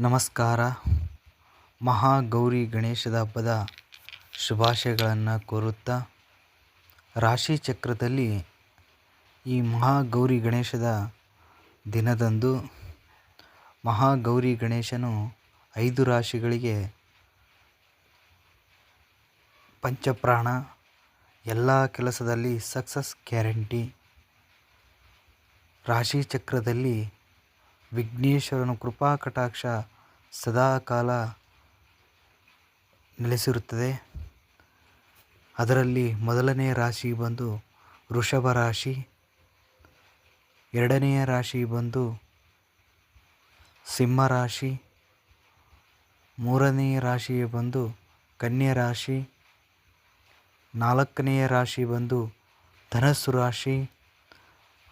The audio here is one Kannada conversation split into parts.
ನಮಸ್ಕಾರ. ಮಹಾಗೌರಿ ಗಣೇಶದ ಹಬ್ಬದ ಶುಭಾಶಯಗಳನ್ನು ಕೋರುತ್ತಾ ರಾಶಿ ಚಕ್ರದಲ್ಲಿ ಈ ಮಹಾಗೌರಿ ಗಣೇಶದ ದಿನದಂದು ಮಹಾಗೌರಿ ಗಣೇಶನು ಐದು ರಾಶಿಗಳಿಗೆ ಪಂಚಪ್ರಾಣ, ಎಲ್ಲ ಕೆಲಸದಲ್ಲಿ ಸಕ್ಸಸ್ ಗ್ಯಾರಂಟಿ. ರಾಶಿ ಚಕ್ರದಲ್ಲಿ ವಿಘ್ನೇಶ್ವರನ ಕೃಪಾ ಕಟಾಕ್ಷ ಸದಾಕಾಲ ನೆಲೆಸಿರುತ್ತದೆ. ಅದರಲ್ಲಿ ಮೊದಲನೇ ರಾಶಿ ಬಂದು ವೃಷಭ ರಾಶಿ ಎರಡನೆಯ ರಾಶಿ ಬಂದು ಸಿಂಹ ರಾಶಿ ಮೂರನೆಯ ರಾಶಿ ಬಂದು ಕನ್ಯಾ ರಾಶಿ ನಾಲ್ಕನೆಯ ರಾಶಿ ಬಂದು ಧನಸ್ಸು ರಾಶಿ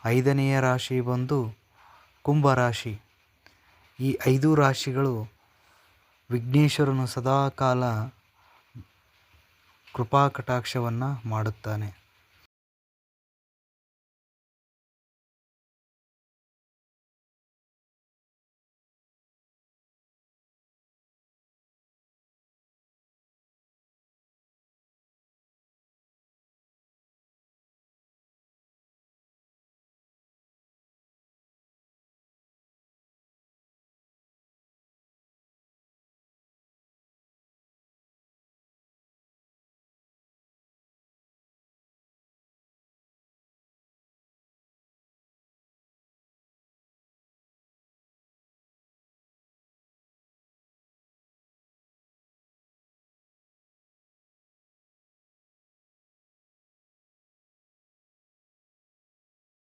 ಐದನೆಯ ರಾಶಿ ಬಂದು ಕುಂಭರಾಶಿ. ಈ ಐದು ರಾಶಿಗಳು ವಿಘ್ನೇಶ್ವರನು ಸದಾಕಾಲ ಕೃಪಾ ಕಟಾಕ್ಷವನ್ನು ಮಾಡುತ್ತಾನೆ.